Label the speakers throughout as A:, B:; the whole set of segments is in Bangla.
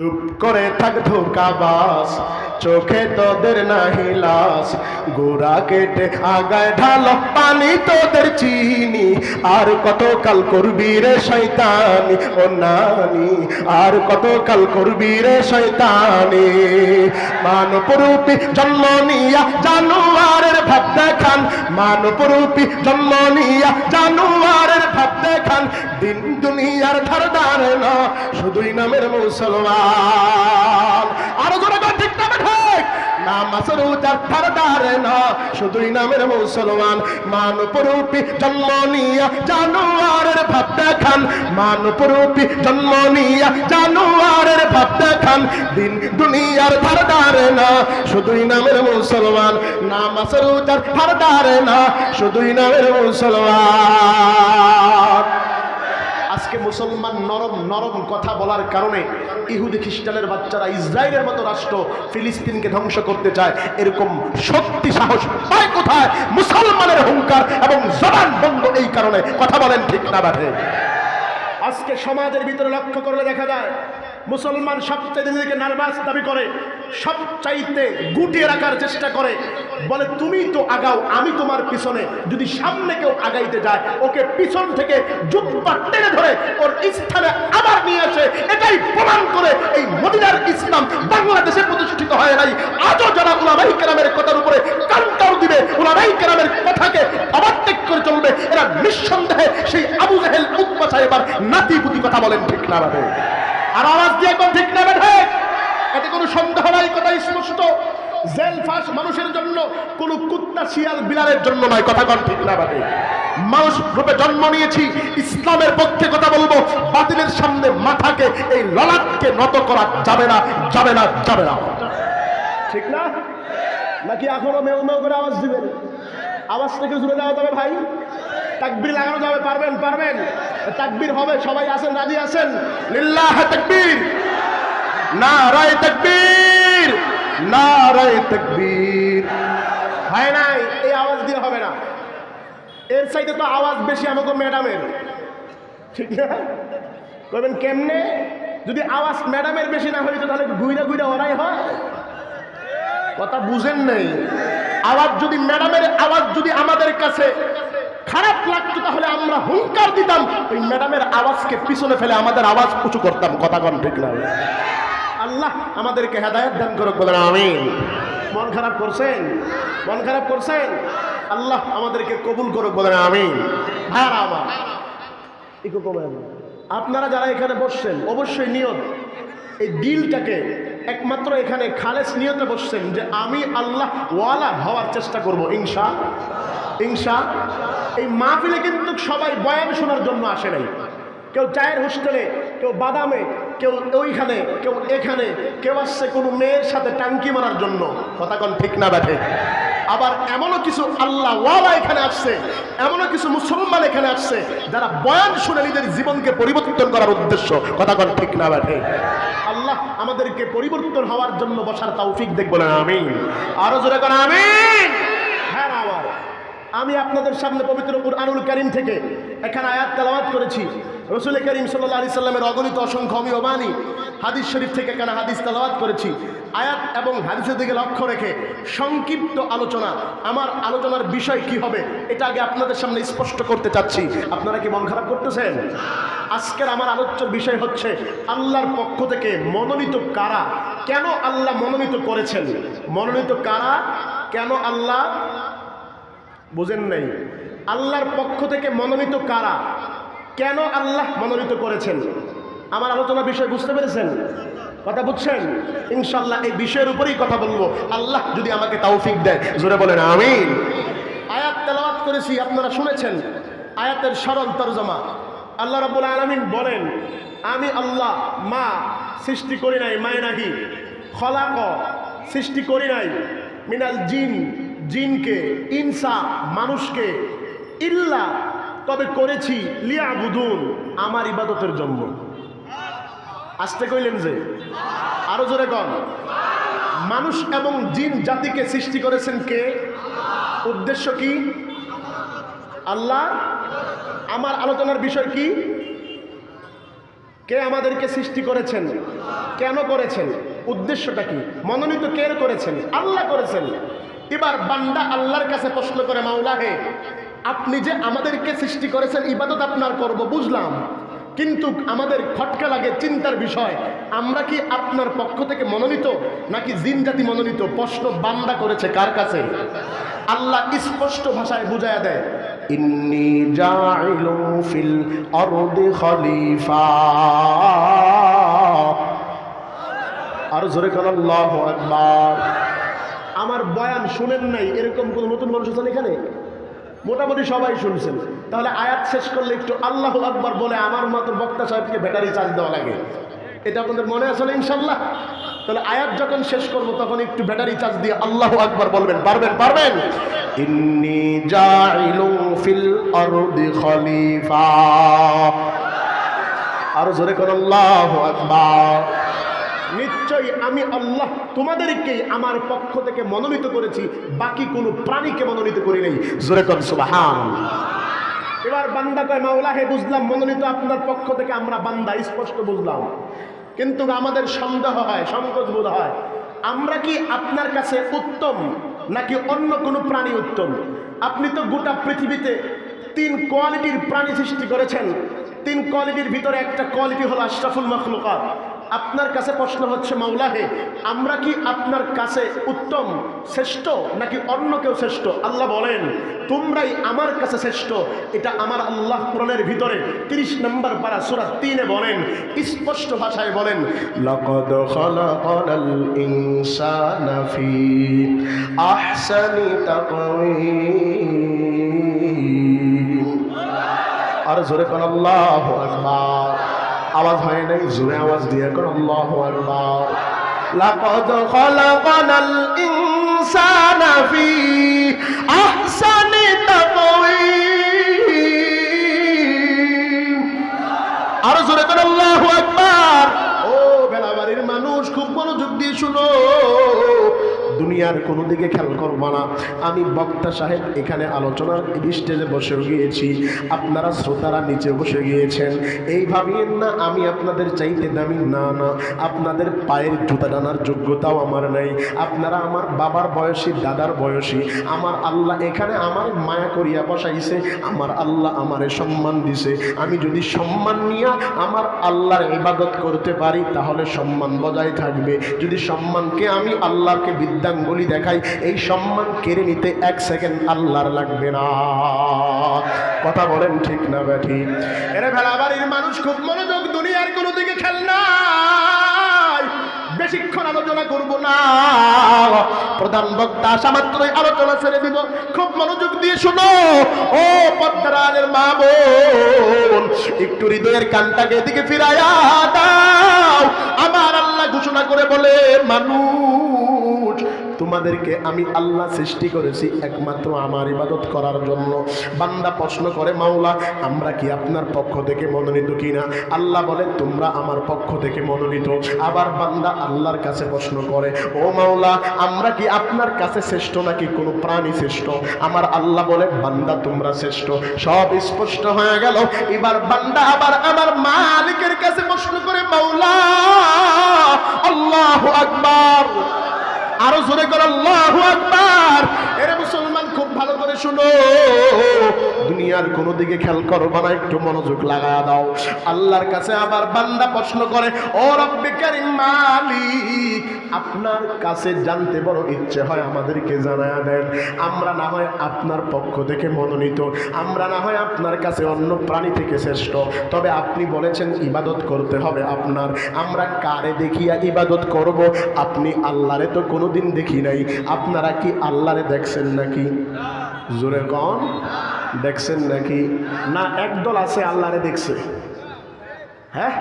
A: চুপ করে থাক ধোকাবাস চোখে তোদের নাহি লাস গোড়া কেটে আগায় ঢালো, পানি তোদের চিনি। আর কত কাল করবি রে শয়তানি, ও নানি? আর কত কাল করবি রে শয়তানি? মানবরূপী জন্ম নিয়া জানুয়ারের ভাব দেখান। মানবরূপী জন্ম নিয়া জানুয়ারের ভাব দেখান। দিন দুনিয়ার ধারদার না, শুধুই নামের মুসলমান। না ঠিক নামাজ রোজার ধারদার না, শুধুই নামের মুসলমান। মানবরূপী জন্ম নিয়া জানুয়ারের ভাব দেখান মানবরূপী জন্ম নিয়া জানুয়ারের ভাব দেখান দিন দুনিয়ার ধারদার না, শুধুই নামের মুসলমান। নামাজ রোজার ধারদার না, শুধুই নামের মুসলমান। আজকে মুসলমান নরম নরম কথা বলার কারণে ইহুদি খ্রিস্টানের বাচ্চারা ইসরায়েলের মতো রাষ্ট্র ফিলিস্তিনকে ধ্বংস করতে চায়। এরকম শক্তি, সাহস পায় কোথায়? মুসলমানের হুঙ্কার এবং জবান বন্ধ এই কারণে। কথা বলেন ঠিক না আজকে সমাজের ভিতরে লক্ষ্য করলে দেখা যায় মুসলমান সবচাইতে নিজেকে নার্ভাস দাবি করে, সবচাইতে গুটিয়ে রাখার চেষ্টা করে। বলে, তুমি তো আগাও, আমি তোমার পিছনে। যদি সামনে কেউ আগাইতে যায়, ওকে পিছন থেকে টেনে ধরে ওর স্থানে আবার নিয়ে আসে। এটাই প্রমাণ করে এই মদিনার ইসলাম বাংলাদেশে প্রতিষ্ঠিত হয় নাই। আজও যারা উলামাই কেরামের কথার উপরে কান্টার দিবে উলামাই কেরামের কথাকে অবাত্যাগ করে চলবে, এরা নিঃসন্দেহে সেই আবু জাহেল উৎপা সাহেবার নাতি পুতি কথা বলেন ঠিক না আর আওয়াজ দিয়ে কোন ঠিক না বেঠে? এতে কোনো সন্দেহ নাই কথা স্পষ্ট। মানুষের জন্য, কোনো কুত্তা, শিয়াল, বিলালের জন্য নয়, কথা কন ঠিক না মানুষ রূপে জন্ম নিয়েছি, ইসলামের পক্ষে কথা বলব, বাতিলের সামনে মাথাকে, এই ললাটকে নত করা যাবে না যাবে না যাবে না। ঠিক না? নাকি এখনও মেউ মেউ করে আওয়াজ দিবেন? আওয়াজ থেকে জুড়ে দেওয়া যাবে ভাই। তাকবির লাগানো যাবে, পারবেন পারবেন। তাকবির হবে, সবাই আছেন, রাজি আছেন? লিল্লাহ তাকবীর। না রায় তাকবীর না তাকবীর। হয় নাই, এই আওয়াজ দিয়ে হবে না। এর সাইডে তো আওয়াজ বেশি আমাকে ম্যাডামের। ঠিক না? বলবেন কেমনে? যদি আওয়াজ ম্যাডামের বেশি না হইতো, তাহলে ঘুইরা ঘুইরা ওরাই হয়। কথা বুঝেন নেই। আওয়াজ যদি ম্যাডামের, আওয়াজ যদি আমাদের কাছে খারাপ লাগতো তাহলে আমরা হুঙ্কার দিতাম। ওই ম্যাডামের আওয়াজকে পিছনে ফেলে আমাদের আওয়াজ উঁচু করতাম, কথা কন ঠিক না। আল্লাহ আমাদেরকে হেদায়ত দান করুক, বলেন আমিন। মন খারাপ করছেন? মন খারাপ করছেন? আল্লাহ আমাদেরকে কবুল করুক, বলেন আমিন। হ্যাঁ আমার, একটু কমেন আপনারা যারা এখানে বসছেন, অবশ্যই নিয়ত। এই দিলটাকে একমাত্র এখানে খালেস নিয়তে বসছেন যে আমি আল্লাহ ওয়ালা হওয়ার চেষ্টা করব, ইনশা ইনশা। এই মাহফিলে কিন্তু সবাই বয়ান শোনার জন্য আসে নাই। কেউ চায়ের হোস্টেলে, কেউ বাদামে, কেউ ওইখানে, কেউ এখানে, কেউ আসছে কোনো মেয়ের সাথে টাঙ্কি মারার জন্য। কথা কোন ঠিক না ব্যাঠে? আবার এমনও কিছু আল্লাহ ওয়ালা এখানে আসছে, এমনও কিছু মুসলমান এখানে আসছে, যারা বয়ান শুনে নিজের জীবনকে পরিবর্তন করার উদ্দেশ্য। কথা কোন ঠিক না ব্যাঠে? আল্লাহ আমাদেরকে পরিবর্তন হওয়ার জন্য বসার তৌফিক দেখব না আমি আরও জোরে হ্যাঁ আমার আমি আপনাদের সামনে পবিত্র কুরআনুল করিম থেকে এখানে আয়াত তেলাওয়াত করেছি। রসুল করিম সাল্লাহ আলি সাল্লামের অগণিত অসংখ্য অমীয় বাণী হাদিস শরীফ থেকে এখানে হাদিস তেলাওয়াত করেছি। আয়াত এবং হাদিসের দিকে লক্ষ্য রেখে সংক্ষিপ্ত আলোচনা, আমার আলোচনার বিষয় কি হবে, এটা আগে আপনাদের সামনে স্পষ্ট করতে চাচ্ছি। আপনারা কি মন খারাপ করতেছেন? আজকের আমার আলোচ্যর বিষয় হচ্ছে, আল্লাহর পক্ষ থেকে মনোনীত কারা, কেন আল্লাহ মনোনীত করেছেন? মনোনীত কারা, কেন আল্লাহ বুঝেন নাই। আল্লাহর পক্ষ থেকে মনোনীত কারা? কেন আল্লাহ মনোনীত করেছেন? আমার আলোচনা বিষয় বুঝতে পেরেছেন? কথা বুঝছেন? ইনশাল্লাহ এই বিষয়ের উপরেই কথা বলব। আল্লাহ যদি আমাকে তৌফিক দেয়। জোরে বলেন, আমিন। আয়াত তেলাওয়াত করেছি, আপনারা শুনেছেন? আয়াতের সরল তরজমা। আল্লাহ রাবুল আলমিন বলেন, আমি আল্লাহ, মা সৃষ্টি করি নাই, মায় নাহি। খলাক সৃষ্টি করি নাই, মিনাল জিন জিনকে, ইনসা, মানুষকে ইল্লা, তবে করেছি লিয়া বুধুন আমার ইবাদতের জন্য। আসতে কইলেন যে? আরও জোরে কন। মানুষ এবং জিন জাতিকে সৃষ্টি করেছেন কে? উদ্দেশ্য কি? আল্লাহ। আমার আলোচনার বিষয় কি? কে আমাদেরকে সৃষ্টি করেছেন? কেন করেছেন? উদ্দেশ্যটা কি? মনোনীত কে করেছেন? আল্লাহ করেছেন। এবার বান্দা আল্লাহর কাছে প্রশ্ন করে মাওলা হে আপনি যে আমাদেরকে সৃষ্টি করেছেন, ইবাদত আপনার করব, বুঝলাম। কিন্তু আমাদের খটকা লাগে চিন্তার বিষয়। আমরা কি আপনার পক্ষ থেকে মনোনীত, নাকি জিন জাতি মনোনীত? প্রশ্ন বান্দা করেছে কার কাছে? আল্লাহ স্পষ্ট ভাষায় বুঝায়া দেয়, ইন্নি ফিল খলিফা। আর জোরে কোন, আল্লাহু আকবার। আমার বয়ান শুনেন নাই, এরকম কোন নতুন মানুষ আছেন এখানে? মোটামুটি সবাই শুনছেন। তাহলে আয়াত শেষ করলে একটু আল্লাহ আকবার বলে আমার মতো বক্তা সাহেবকে ব্যাটারি চার্জ দেওয়া লাগে। এটা আপনাদের মনে আছে না ইনশাল্লাহ তাহলে আয়াত যখন শেষ করব, তখন একটু ব্যাটারি চার্জ দিয়ে আল্লাহ আকবার বলবেন। পারবেন পারবেন? ইন্নি জাইলু ফিল আরদি খলিফা। আরও জোরে কোন আল্লাহ আকবার। নিশ্চয়ই আমি আল্লাহ তোমাদেরকেই আমার পক্ষ থেকে মনোনীত করেছি, বাকি কোনো প্রাণীকে মনোনীত করি নাই। এবার বান্দা কয়, মাওলা, হে বুঝলাম, মনোনীত আপনার পক্ষ থেকে আমরা বান্দা, স্পষ্ট বুঝলাম। কিন্তু আমাদের সন্দেহ হয়, সংকোচ বোধ হয়, আমরা কি আপনার কাছে উত্তম, নাকি অন্য কোনো প্রাণী উত্তম? আপনি তো গোটা পৃথিবীতে তিন কোয়ালিটির প্রাণী সৃষ্টি করেছেন। তিন কোয়ালিটির ভিতরে একটা কোয়ালিটি হলো আশরাফুল মখলুকাত। আপনার কাছে প্রশ্ন হচ্ছে, মাওলাহে, আমরা কি আপনার কাছে উত্তম, শ্রেষ্ঠ, নাকি অন্য কেউ শ্রেষ্ঠ? আল্লাহ বলেন, তোমরাই আমার কাছে শ্রেষ্ঠ। এটা আমার আল্লাহ কোরআনের ভিতরে তিরিশ নম্বর পারা সুরা তিনে বলেন, স্পষ্ট ভাষায় বলেন আর জোরে কোন, আল্লাহ আকবার। আওয়াজ হয় নাই জোরে আওয়াজ দিয়ে কর আল্লাহ আকবার। লাকাদ খালাকানাল ইনসানা ফি দুনিয়ার কোনো দিকে খেয়াল করব না। আমি বক্তা সাহেব এখানে আলোচনার স্টেজে বসে গিয়েছি। আপনারা শ্রোতারা নিচে বসে গিয়েছেন। এই ভাবিয়েন না, আমি আপনাদের চাইতে দামি না না। আপনাদের পায়ের জুতা টানার যোগ্যতাও আমার নাই। আপনারা আমার বাবার বয়সী, দাদার বয়সী। আমার আল্লাহ এখানে আমার মায়া করিয়া বসাইছে। আমার আল্লাহ আমারে সম্মান দিছে। আমি যদি সম্মান নিয়ে আমার আল্লাহর ইবাদত করতে পারি, তাহলে সম্মান বজায় থাকবে। যদি সম্মানকে আমি আল্লাহকে বিদ্যাঙ্গলি দেখাই, এই সম্মান কেড়ে নিতে এক সেকেন্ড আল্লাহর লাগবে না। কথা বলেন ঠিক না ব্যাঠি এরে ভেলাবাড়ির মানুষ খুব মনোযোগ, দুনিয়ার কোনো দিকে খেল না বেশিক্ষণ আলোচনা করব না। প্রধান বক্তা আসা মাত্রই আলোচনা ছেড়ে দিব খুব মনোযোগ দিয়ে শুনো। ও পদ্মারানের মা বোন, একটু হৃদয়ের কানটাকে এদিকে ফিরাইয়া দাও। আমার আল্লাহ ঘোষণা করে বলে, মানুষ তোমাদেরকে আমি আল্লাহ সৃষ্টি করেছি একমাত্র আমার ইবাদত করার জন্য। বান্দা প্রশ্ন করে, মাওলা, আমরা কি আপনার পক্ষ থেকে মনোনীত কিনা? আল্লাহ বলে, তোমরা আমার পক্ষ থেকে মনোনীত। আবার বান্দা আল্লাহর কাছে প্রশ্ন করে, ও মাওলা, আমরা কি আপনার কাছে শ্রেষ্ঠ নাকি কোনো প্রাণী শ্রেষ্ঠ? আমার আল্লাহ বলে, বান্দা, তোমরা শ্রেষ্ঠ। সব স্পষ্ট হয়ে গেল। এবার বান্দা আবার আমার মালিকের কাছে প্রশ্ন করে, মাওলা, আল্লাহ আকবার। আরও জোরে করে আল্লাহ আকবার। এরে মুসলমান, খুব ভালো করে শুনো। দুনিয়ার কোনো দিকে খেয়াল করবা না, একটু মনোযোগ লাগা দাও। আল্লাহর কাছে আবার বান্দা প্রশ্ন করে, ও রব্বে কারিম মালিক, আপনার কাছে জানতে বড় ইচ্ছে হয় আমাদেরকে জানায়া দেন। আমরা না হয় আপনার পক্ষ থেকে মনোনীত, আমরা না হয় আপনার কাছে অন্য প্রাণী থেকে শ্রেষ্ঠ। তবে আপনি বলেছেন ইবাদত করতে হবে আপনার। আমরা কারে দেখিয়া ইবাদত করব? আপনি আল্লাহরে তো কোনোদিন দেখি নাই। আপনারা কি আল্লাহরে দেখছেন নাকি? জোরে কন। দেখছেন নাকি? না, একদল আছে আল্লাহরে দেখছে। হ্যাঁ?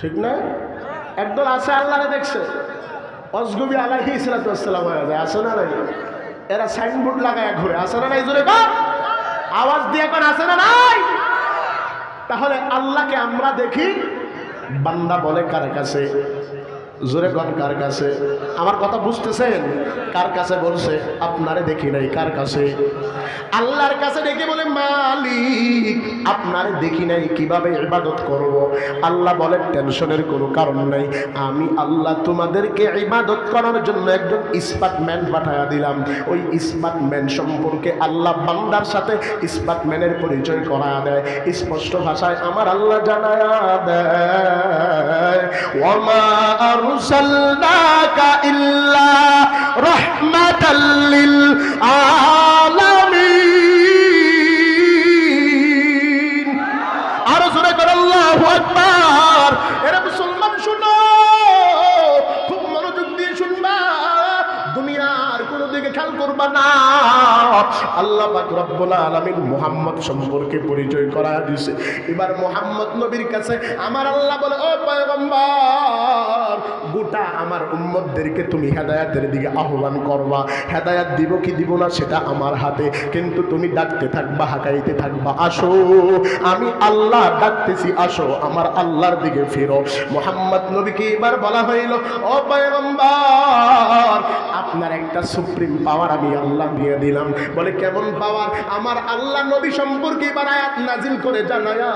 A: ঠিক না? একদল আছে আল্লাহরে দেখছে। অজগবি আলাহি ইসলাতাম আছে না নাই? এরা সাইনবোর্ড লাগায় ঘুরে। আছে না নাই? জোরে কন। আওয়াজ দিয়ে কোন, আছে না নাই? তাহলে আল্লাহকে আমরা দেখি, বান্দা বলে কার কাছে? জোরে কন, কার কাছে? আমার কথা বুঝতেছেন? কার কাছে বলছে? আপনারে দেখি নাই, কার কাছে? আল্লাহর কাছে ডেকে বলে, মালিক, আপনার দেখি নাই, কীভাবে ইবাদত করব? আল্লাহ বলে, টেনশনের কোনো কারণ নাই। আমি আল্লাহ তোমাদেরকে ইবাদত করার জন্য একজন ইস্পাত ম্যান পাঠায়া দিলাম। ওই ইস্পাত ম্যান সম্পর্কে আল্লাহ বান্দার সাথে ইস্পাত ম্যানের পরিচয় করা দেয়। স্পষ্ট ভাষায় আমার আল্লাহ জানায়া দেয় আরসালনাকা ইল্লা রাহমাতাল আলামিন। খেয়াল করবা না আল্লাহ পাক রব্বুল আলামিন মুহাম্মদ সম্পর্কে পরিচয় করা দিয়েছে। এবার মুহাম্মদ নবীর কাছে আমার আল্লাহ বলে, ও পয়গম্বর, গোটা আমার উম্মতদেরকে তুমি হেদায়াতের দিকে আহ্বান করবা। হেদায়াত দিব কি দিব না সেটা আমার হাতে। কিন্তু তুমি ডাকতে থাকবা, হাঁকাইতে থাকবা, আসো। আমি আল্লাহ ডাকতেছি, আসো। আমার আল্লাহর দিকে ফিরো। মোহাম্মদ নবীকে এবার বলা হইল, ও পয়গম্বর, আপনার একটা সুপ্রিম পাওয়ার আমি আল্লাহ দিয়ে দিলাম। বলে, কেমন পাওয়ার? আমার আল্লাহ নবী সম্পর্কে এবার আয়াত নাজিল করে জানায়া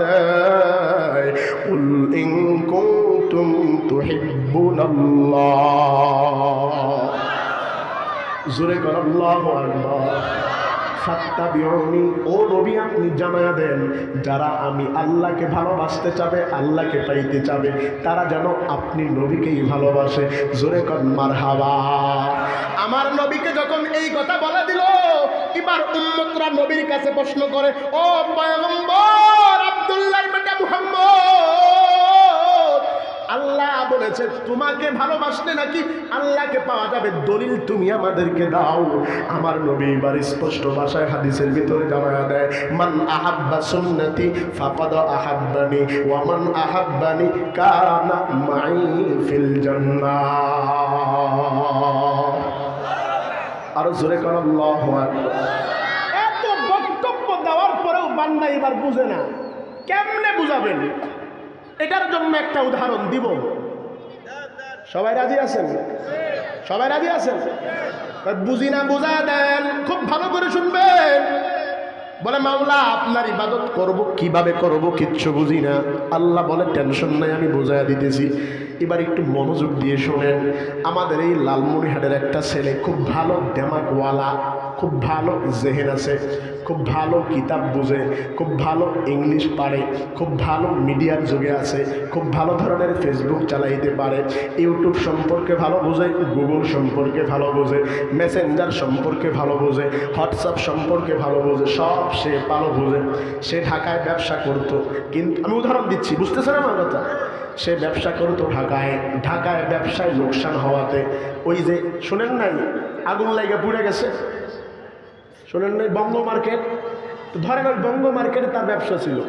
A: দেয়। উল তুহিব্বুনাল্লাহ। জোরে কর ফাত্তাবিউনি। ও নবী, আপনি জানায়া দেন, যারা আমি আল্লাহকে ভালোবাসতে চাবে, আল্লাহকে পাইতে চাবে, তারা যেন আপনি নবীকেই ভালোবাসে। জোরে কর মারহাবা। আমার নবীকে যখন এই কথা বলে দিল, এবার উম্মতরা নবীর কাছে প্রশ্ন করে, ও পয়গম্বর আব্দুল্লাহর বেটা আল্লাহ বলেছে তোমাকে ভালোবাসলে নাকি আল্লাহকে পাওয়া যাবে? দলিল তুমি আমাদেরকে দাও। আমার নবী এবার স্পষ্ট ভাষায় হাদিসের ভিতরে জানা দেয়, মান আহাব্বা সুন্নতি ফাকাদ আহাব্বানি ওয়া মান আহাব্বানি কানা মাই ফিল জান্নাহ। আরও জোরে কর, আল্লাহু আকবার। এত বক্তব্য দেওয়ার পরেও বান্দা এবার বুঝে না। কেমনে বুঝাবেন? এটার জন্য একটা উদাহরণ দিব। সবাই রাজি আছেন? সবাই রাজি আছেন? বুঝি না বুঝা দেন, খুব ভালো করে শুনবেন। বলে মামলা আপনার ইবাদত করব, কীভাবে করব কিচ্ছু বুঝি না। আল্লাহ বলে, টেনশন নাই, আমি বোঝাইয়া দিতেছি। এবার একটু মনোযোগ দিয়ে শোনেন। আমাদের এই লালমনিহাটের একটা ছেলে, খুব ভালো দেমাকওয়ালা খুব ভালো জেহেন আছে, খুব ভালো কিতাব বুঝে, খুব ভালো ইংলিশ পারে, খুব ভালো মিডিয়ার যুগে আছে, খুব ভালো ধরনের ফেসবুক চালাইতে পারে ইউটিউব সম্পর্কে ভালো বোঝে গুগল সম্পর্কে ভালো বোঝে মেসেঞ্জার সম্পর্কে ভালো বোঝে হোয়াটসঅ্যাপ সম্পর্কে ভালো বোঝে, সব সে ভালো বোঝে। সে ঢাকায় ব্যবসা করতো, কিন্তু আমি উদাহরণ দিচ্ছি, বুঝতেছেন আমার কথা? সে ব্যবসা করতো ঢাকায় ঢাকায় ব্যবসায় লোকসান হওয়াতে, ওই যে শোনেন নাই, আগুন লাগে পুড়ে গেছে? শোনেন নাই, বঙ্গ মার্কেট। তো ধরেন ওই বঙ্গ মার্কেটে তার ব্যবসা ছিল।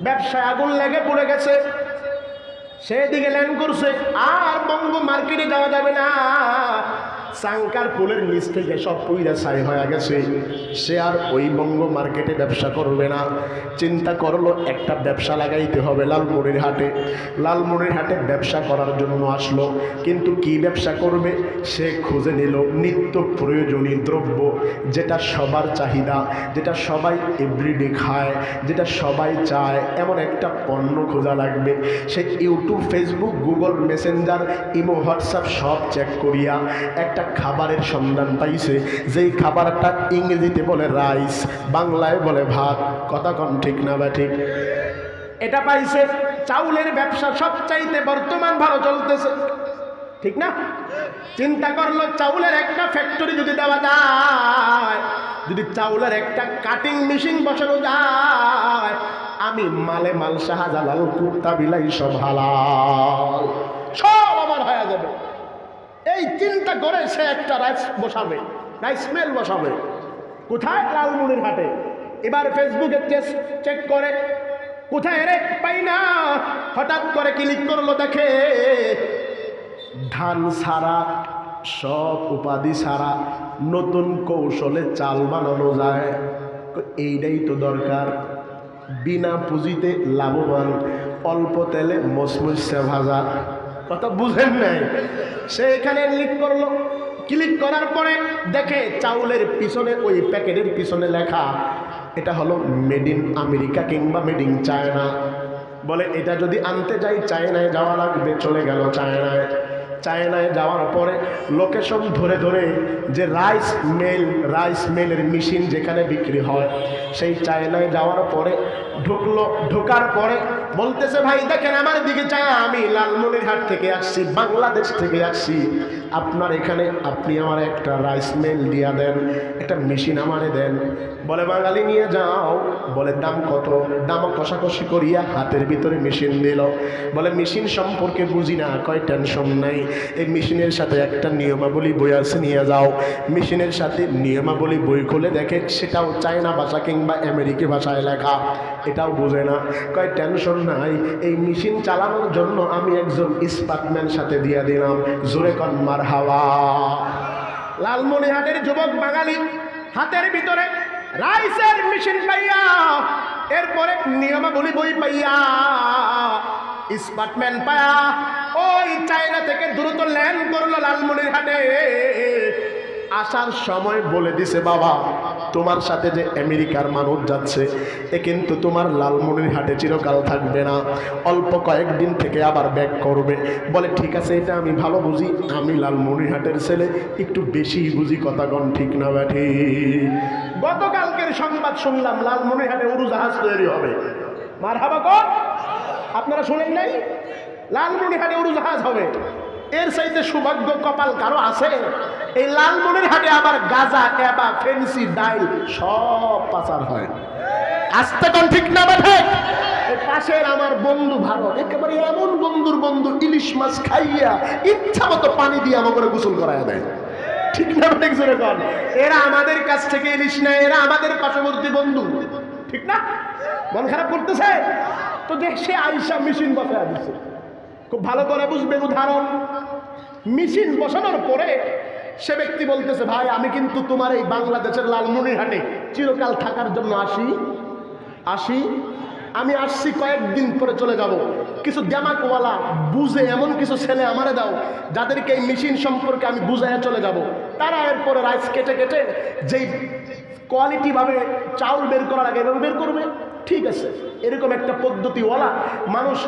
A: ব্যবসায় আগুন লেগে পড়ে গেছে। সেদিকে ল্যান্ড করছে। আর বঙ্গ মার্কেটে যাওয়া যাবে না। সাংকার পুলের নিচ থেকে সব পইরা ছাই হয়ে গেছে। সে আর ওই বঙ্গ মার্কেটে ব্যবসা করবে না। চিন্তা করল, একটা ব্যবসা লাগাইতে হবে লালমুড়ির হাটে। লালমুড়ির হাটে ব্যবসা করার জন্য আসলো। কিন্তু কি ব্যবসা করবে? সে খুঁজে নিল নিত্য প্রয়োজনীয় দ্রব্য, যেটা সবার চাহিদা, যেটা সবাই এভরিডে খায়, যেটা সবাই চায়। এমন একটা পণ্য খোঁজা লাগবে। সে YouTube Facebook Google Messenger imo WhatsApp সব চেক করিয়া একটা খাবারের সন্ধান পাইছে। যেই খাবারটা ইংরেজিতে বলে রাইস, বাংলায় বলে ভাত। কথা কন ঠিক না বা ঠিক? এটা পাইছে চাউলের ব্যবসা সবচাইতে বর্তমান ভালো চলতেছে। ঠিক না? চিন্তা করল চাউলের একটা ফ্যাক্টরি যদি দেওয়া যায়, যদি চাউলের একটা কাটিং মেশিন বসানো যায়, আমি মালে মাল শাহজালাল কুত্তা বিলাই সব হালাল। সব আমার হয়ে যাবে। এই চিন্তা করে সে একটা রাইস বসাবে, রাইস মিল বসাবে। কোথায়? লালমুড়ির হাটে। এবার ফেসবুকে চেক করে। কোথায় রে? পাই না। হঠাৎ করে ক্লিক করল, দেখে ধান সারা, সব উপাধি সারা, নতুন কৌশলে চাল বানানো যায়। এইটাই তো দরকার। বিনা পুঁজিতে লাভবান, অল্প তেলে মসমসে ভাজা। কথা বুঝেন নাই? সে এখানে লিক করল। ক্লিক করার পরে দেখে চাউলের পিছনে, ওই প্যাকেটের পিছনে লেখা, এটা হলো মেড ইন আমেরিকা কিংবা মেড ইন চায়না বলে, এটা যদি আনতে যাই, চায়নায় যাওয়া লাগবে, চলে গেল চায়নায়। চায়নায় যাওয়ার পরে লোকেশন ধরে ধরে যে রাইস মেল, রাইস মেলের মেশিন যেখানে বিক্রি হয়, সেই চায়নায় যাওয়ার পরে ঢুকলো, ঢোকার পরে বলতেছে, ভাই, দেখেন আমার দিকে চা আমি লালমনিরহাট থেকে আসছি, বাংলাদেশ থেকে আসছি। আপনার এখানে আপনি আমার একটা রাইস মেল দিয়া দেন, একটা মেশিন আমারে দেন বলে, বাঙালি নিয়ে যাও। বলে, দাম কত? দাম কষাকষি করিয়া হাতের ভিতরে মেশিন দিল। বলে, মেশিন সম্পর্কে বুঝি না, কয় টেনশন নাই। এই মেশিনের সাথে একটা নিয়মাবলী বই আছে, নিয়ে যাও। মেশিনের সাথে নিয়মাবলী বই খুলে দেখে, সেটাও চায়না ভাষা কিংবা আমেরিকি ভাষায় লেখা। এটাও বোঝে না। কয় টেনশন নাই। এই মেশিন চালানোর জন্য আমি একজন ইস্পাতম্যান সাথে দিয়ে দিলাম। জোরে কন্মার হাওয়া লালমনিহাটের যুবক বাঙালি, হাতের ভিতরে রাইসের মেশিন পাইয়া, এরপরে নিয়মাবলী বই পাইয়া ইস্পাতম্যান পায়া, ওই চায়না থেকে দ্রুত ল্যান্ড করল লালমনিরহাটে। আসার সময় বলে দিছে, বাবা, তোমার সাথে যে আমেরিকার মানুষ যাচ্ছে, এ কিন্তু তোমার লালমনির হাটে চিরকাল থাকবে না। অল্প কয়েকদিন থেকে আবার ব্যাক করবে। বলে, ঠিক আছে, এটা আমি ভালো বুঝি। আমি লালমনির হাটের ছেলে, একটু বেশি বুঝি কথাগণ, ঠিক না, ব্যাঠি? গতকালকের সংবাদ শুনলাম, লালমনির হাটে উড়োজাহাজ তৈরি হবে। মার হাবা আপনারা শোনেন নাই? লালমনিরহাটে উড়োজাহাজ হবে। এর চাইতে সৌভাগ্য কপাল কারও আছে? এই লালমনির হাটে আবার গাজা, এবা, ফেন্সি, ডাইল সব পাচার হয়। আসতে কোন ঠিক না বেঠে? পাশের আমার বন্ধু ভারত, একেবারে এমন বন্ধুর বন্ধু, ইলিশ মাছ খাইয়া ইচ্ছা মতো পানি দিয়ে আমাকে গোসল করায় দেয়। ঠিক না ঠিক জোরে এরা আমাদের কাছ থেকে ইলিশ নেয়, এরা আমাদের পার্শ্ববর্তী বন্ধু। ঠিক না? মন খারাপ করতেছে? তো দেখ, সে আইসা মেশিন বসায় দিচ্ছে খুব ভালো করে বুঝবেন উদাহরণ। মেশিন বসানোর পরে সে ব্যক্তি বলতেছে, ভাই, আমি কিন্তু তোমার এই বাংলাদেশের লালমনিরহাটে চিরকাল থাকার জন্য আসি আসি। আমি আসছি কয়েকদিন পরে চলে যাব। কিছু দেমাকওয়ালা বুঝে এমন কিছু ছেলে আমারে দাও, যাদেরকে এই মেশিন সম্পর্কে আমি বুঝাইয়া চলে যাব। তারা এরপরে রাইস কেটে কেটে যেই কোয়ালিটিভাবে চাউল বের করার আগে এভাবে বের করবে। ঠিক আছে, এরকম একটা পদ্ধতিওয়ালা মানুষ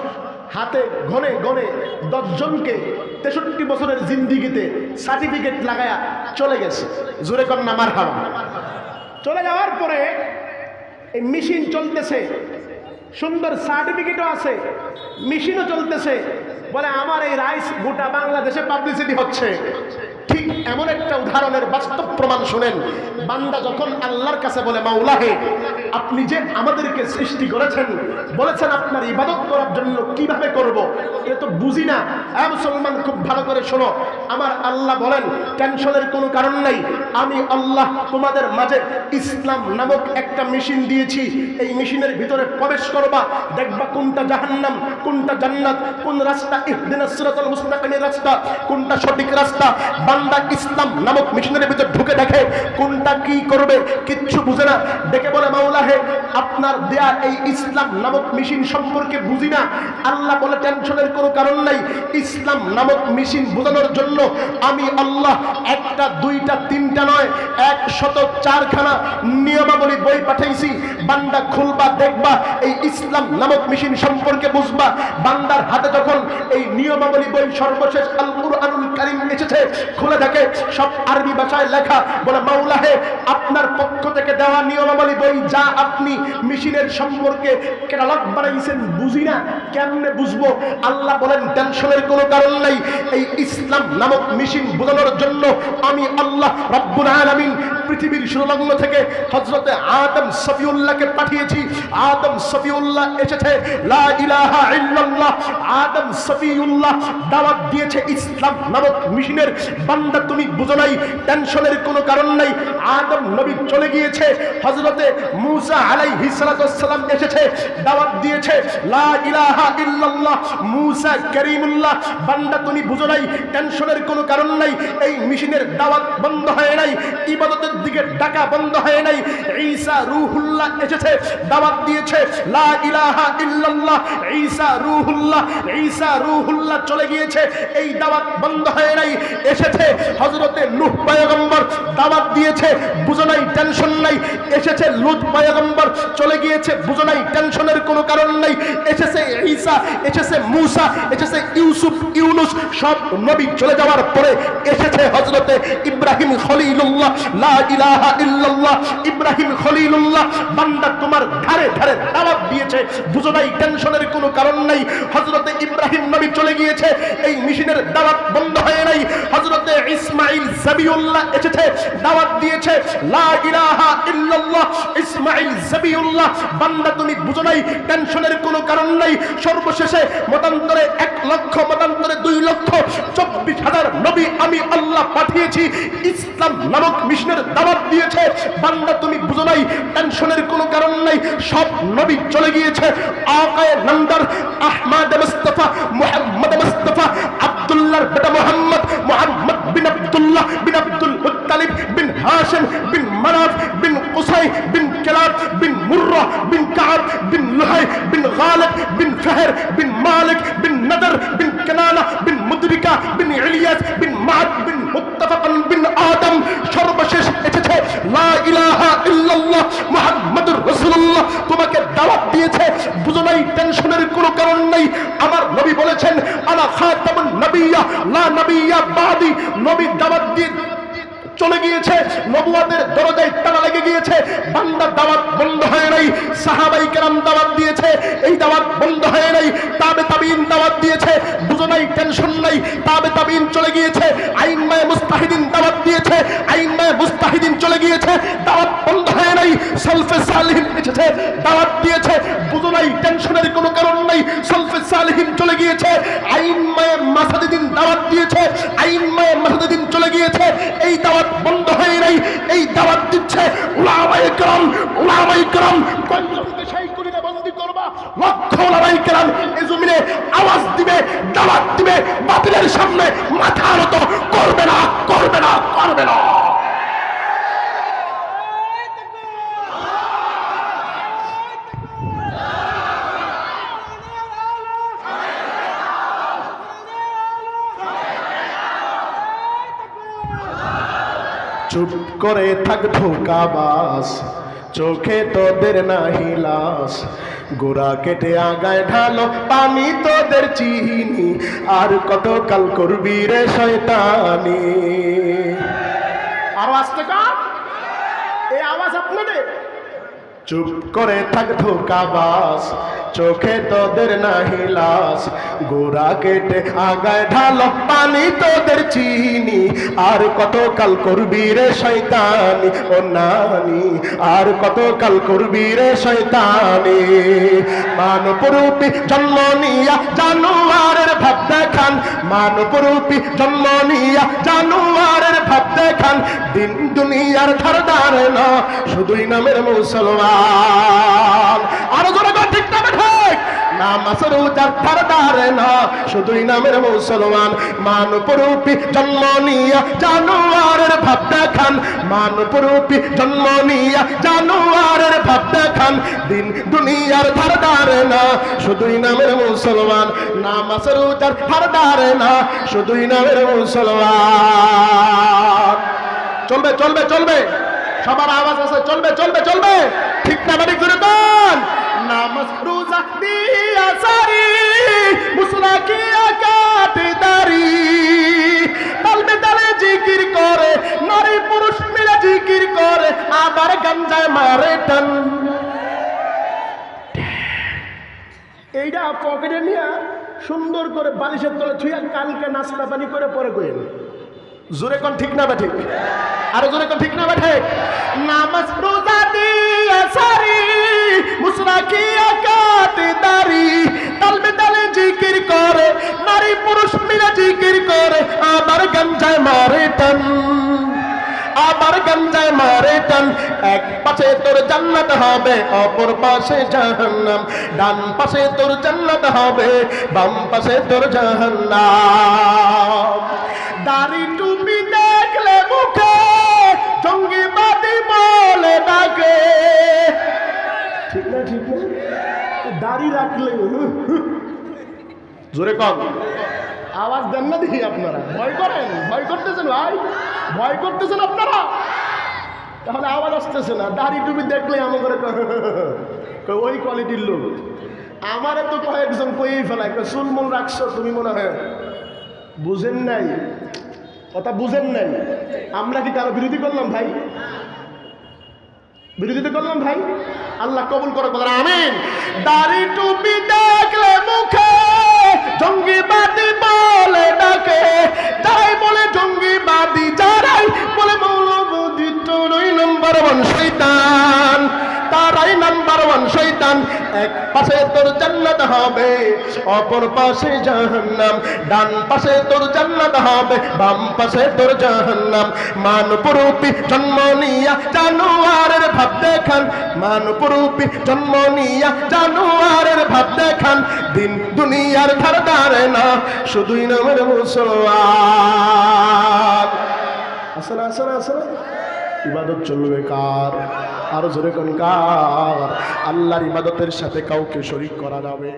A: হাতে ঘনে ঘনে দশজনকে তেষট্টি বছরের জিন্দিগিতে সার্টিফিকেট লাগায়া চলে গেছে। জোরে কন্যা মার হাওয়া চলে যাওয়ার পরে এই মেশিন চলতেছে। সুন্দর সার্টিফিকেটও আছে, মেশিনও চলতেছে। বলে, আমার এই রাইস গোটা বাংলাদেশে পাবলিসিটি হচ্ছে। ঠিক এমন একটা উদাহরণের বাস্তব প্রমাণ শোনেন। বান্দা যখন আল্লাহর কাছে বলে, মাওলাহে, আপনি যে আমাদেরকে সৃষ্টি করেছেন, বলেছেন আপনার ইবাদত করার জন্য কীভাবে করব, এ তো বুঝি না। হ্যাঁ মুসলমান, খুব ভালো করে শোনো। আমার আল্লাহ বলেন, টেনশনের কোনো কারণ নাই। আমি আল্লাহ তোমাদের মাঝে ইসলাম নামক একটা মেশিন দিয়েছি। এই মেশিনের ভিতরে প্রবেশ করবা, দেখবা কোনটা জাহান্নাম, কোনটা জান্নাত, কোন রাস্তা? ইহদিনাস সিরাতাল মুস্তাকিমের রাস্তা, কোনটা সঠিক রাস্তা? বান্দা ইসলাম নামক মেশিনের ভিতর ঢুকে দেখে কোনটা কি করবে কিচ্ছু বুঝে না। দেখে বলে, মাওলা হে, আপনার দেয়া এই ইসলাম নামক মেশিন সম্পর্কে বুঝি না। আল্লাহ বলে, টেনশনের কোনো কারণ নাই। ইসলাম নামক মেশিন বোঝানোর জন্য আমি আল্লাহ একটা, দুইটা, তিনটা নয়, এক শত চারখানা নিয়মাবলী বই পাঠাইছি। বান্দা খুলবা, দেখবা, এই ইসলাম নামক মেশিন সম্পর্কে বুঝবা। বান্দার হাতে যখন এই নিয়মাবলী বই সর্বশেষ আল কুরআনুল কারীম এসেছে, খুলে দেখে সব আরবি ভাষায় লেখা। বলে মাওলাহে আপনার পক্ষ থেকে দেওয়া নিয়মাবলী বই যা আপনি মেশিনের সম্পর্কে ক্যাটালগ বানাইছেন, বুঝি না? কেমনে বুঝব? আল্লাহ বলেন, টেনশনের কোনো কারণ নাই। এই ইসলাম নামক মেশিন বোঝানোর জন্য আমি আল্লাহ রব্বুল আলামিন পৃথিবীর সংলগ্ন থেকে হজরতে আদম সফিউল্লাহকে পাঠিয়েছি। আদম সফিউল্লাহ এসেছে, লা ইলাহা ইল্লাল্লাহ। আদম সফিউল্লাহ দাওয়াত দিয়েছে ইসলাম নামক মিশনের বান্দা তুমি বুঝো নাই, টেনশনের কোনো কারণ নাই। আদম নবী চলে গিয়েছে হজরতে মুসা আলাইহিস সালাম এসেছে, দাওয়াত দিয়েছে, লা ইলাহা মুসা করিমুল্লাহ, বান্দা তুমি বুঝো নাই, টেনশনের কোনো কারণ নাই, এই মেশিনের দাওয়াত বন্ধ হয় নাই, ইবাদতের দিকে ডাকা বন্ধ হয় নাই, ঈসা রুহুল্লাহ এসেছে, দাওয়াত দিয়েছে, লা ইলাহা ইল্লাল্লাহ, ঈসা রুহুল্লাহ ঈসা রুহুল্লাহ চলে গিয়েছে, এই দাওয়াত বন্ধ নাই, এসেছে হযরতে নূহ পয়গম্বর, দাওয়াত দিয়েছে, বুঝো নাই টেনশন নাই, এসেছে লুত পয়গম্বর, চলে গিয়েছে, বুঝো নাই টেনশনের কোনো কারণ নাই, এসেছে ঈসা, এসেছে মূসা, এসেছে ইউসুফ, ইউনুস, সব নবী চলে যাওয়ার পরে এসেছে হযরতে ইব্রাহিম খলিলুল্লাহ, লা ইলাহা ইল্লাল্লাহ, ইব্রাহিম খলিলুল্লাহ, বান্দা তোমার ধারে ধারে দাওয়াত দিয়েছে, বুঝো নাই টেনশনের কোনো কারণ নাই, হযরতে ইব্রাহিম নবী চলে গিয়েছে, এই মিশনের দাওয়াত বন্ধ হয় নাই। হযরতে ইসমাইল জাবিউল্লাহ এসেছে, দাওয়াত দিয়েছে, লা ইলাহা ইল্লাল্লাহ ইসমাইল জাবিউল্লাহ, বান্দা তুমি বুঝো নাই, টেনশনের কোনো কারণ নাই। সর্বশেষে মতান্তরে এক লক্ষ, মতান্তরে দুই লক্ষ, চব্বিশ হাজার নবী আমি আল্লাহ পাঠিয়েছি। ইসলাম নামক মিশনের দাওয়াত দিয়েছে। বান্দা তুমি বুঝো নাই, টেনশনের কোনো কারণ নাই। সব নবী চলে গিয়েছে। আকায়ে নন্দর আহমদ মুস্তাফা, মুহাম্মদ মুস্তাফা আব্দুল্লাহর বেটা মোহাম্মদ মোহাম্মদ বিন আব্দুল্লাহ বিন আব্দুল মুত্তালিব বিন হাশিম বিন মানাফ বিন কুসাই বিন কিলাব বিন মুররা বিন কাব বিন লুহাই বিন গালিব বিন ফাহর বিন মালিক বিন নদর বিন কানানা বিন মুদরিকা বিন ইলিয়াস বিন মাদ বিন মুত্তাফাকান বিন আদম সর্বশেষ এসেছে। লা ইলাহা ইল্লাল্লাহ মুহাম্মাদুর রাসূলুল্লাহ তোমাকে দাওয়াত দিয়েছে। বুঝো নাই, টেনশনের কোনো কারণ নাই। আমার নবী বলেছেন, আলা খাতামুন নবিয়্যা লা নবিয়্যা বাদি। নবী দাওয়াত দিয়ে চলে গিয়েছে, নবুয়াদের দরজায় তালা লেগে গিয়েছে, বান্দার দাওয়াত বন্ধ হয় নাই, সাহাবাই কেরাম দাওয়াত দিয়েছে, এই দাওয়াত বন্ধ হয় নাই, তাবে তাবিন দাওয়াত দিয়েছে বুঝো নাই টেনশন নাই, তাবে তাবিন চলে গিয়েছে আইন মায় মুস্তাহিদিন দাওয়াত দিয়েছে আইন মায় মুস্তাহিদিন চলে গিয়েছে, দাওয়াত বন্ধ হয় নাই, সলফে সালিহিন এসেছে, দাওয়াত দিয়েছে বুঝো নাই টেনশনের কোনো কারণ নাই, সলফে সালিহিন চলে গিয়েছে আইন মায়ে মাসাদিদিন দাওয়াত দিয়েছে আইন মায়ে মাসাদিদিন চলে গিয়েছে, এই দাওয়াত বন্ধ হয় নাই এই দাওয়াত দিচ্ছে উলামায়ে کرام উলামায়ে کرام কয়জনকে সেই কুলিতে বন্দী করবা লক্ষ উলামায়ে کرام এই জমিনে আওয়াজ দিবে দাওয়াত দিবে বাতিলের সামনে মাথা নত করবে না করবে না করবে না চুপ করে থাক ধোকাবাস চোখে তোদের নাহি লাশ। গোড়া কেটে আগায় ঢালো পানি তোদের চিনি। আর কত কাল করবি রে শয়তানি? আরও আসতে কার এই আওয়াজ আপনাদের? চুপ করে থাক ধোকাবাস চোখে তোদের নাহি লাশ। গোড়া কেটে আগায় ঢালো, পানি তোদের চিনি। আর কত কাল করবি রে শয়তানি, ও নানি? আর কত কাল করবি রে শয়তানি? মানবরূপী জন্ম নিয়া জানুয়ারের ভাব দেখান। মানবরূপী জন্ম নিয়া জানুয়ারের ভাব দেখান। দিন দুনিয়ার ধারদার না, শুধুই নামের মুসলমান। আরও নামাজ রোজার ধারদার না, শুধুই নামের মুসলমান। মানবরূপী জন্ম নিয়া জানুয়ারের ভাব দেখান। মানবরূপী জন্ম নিয়া জানুয়ারের ভাব দেখান। দিন দুনিয়ার ধারদার না, শুধুই নামের মুসলমান। নামাজ রোজার ধারদার না, শুধুই নামের মুসলমান। চলবে চলবে চলবে। সবার আওয়াজ আছে, চলবে চলবে চলবে। ঠিক না, বাড়ি করে দেন নামাজ রোজা দিয়া সারি, মুসলা কিয়া কাটে দাড়ি তালবে তালে জিকির করে, নারী পুরুষ মিলে জিকির করে, আবার গাঞ্জায় মারে টান। এইটা পকেটে নিয়ে সুন্দর করে বালিশের তলে ছুঁয়া কালকে নাস্তা পানি করে পরে কইেন জোরে কোন ঠিক না ঠিক আরও জোরে কোন ঠিক না ঠিক নামাজ রোজা দিয়া সারি মুসরাকি আকাত দারি তালবে তালে জিকির করে, নারী পুরুষ মিলে জিকির করে আমার গঞ্জায় মারে টান আমার গঞ্জায় মারে টান। এক পাশে তোর জান্নাত হবে, অপর পাশে জাহান্নাম, ডান পাশে তোর জান্নাত হবে, বাম পাশে তোর জাহান্নাম। দাড়ি টুপি দেখলে মুখে, জঙ্গিবাদী বলে ডাকে। ঠিক না ঠিক না? দাড়ি রাখলে জোরে কম আওয়াজ দেন না দেখি আপনারা। ভয় করেন, ভয় করতেছেন ভাই? ভয় করতেছেন আপনারা? তাহলে আওয়াজ আসতেছে না। দাড়ি টুপি দেখলে আমার করে ওই কোয়ালিটির লোক। আমার তো কয়েকজন কইয়েই ফেলায়। মন রাখছো তুমি মনে হয় বুঝেন নাই? কথা বুঝেন নাই? আমরা কি কারও বিরোধী করলাম ভাই? বিরোধিতা করলাম ভাই? আল্লাহ কবুল করে বলেন আমিন। দাড়ি টুপি দেখলে মুখে জঙ্গিবাদী এক পাশে তোর জান্নাত হবে, অপর পাশে জাহান্নাম। ডান পাশে তোর জান্নাত হবে, বাম পাশে তোর জাহান্নাম। মানবরূপী জন্ম নিয়া জানুয়ারের ভাব দেখান। মানবরূপী জন্ম নিয়া জানুয়ারের ভাব দেখান। দিন দুনিয়ার ধার ধারে না, শুধুই নামের মুসলমান। আসলে আসলে আসলে। ইবাদত চলবে কার? আরও জোরে কোন কার? আল্লাহর ইবাদতের সাথে কাউকে শরিক করা যাবে।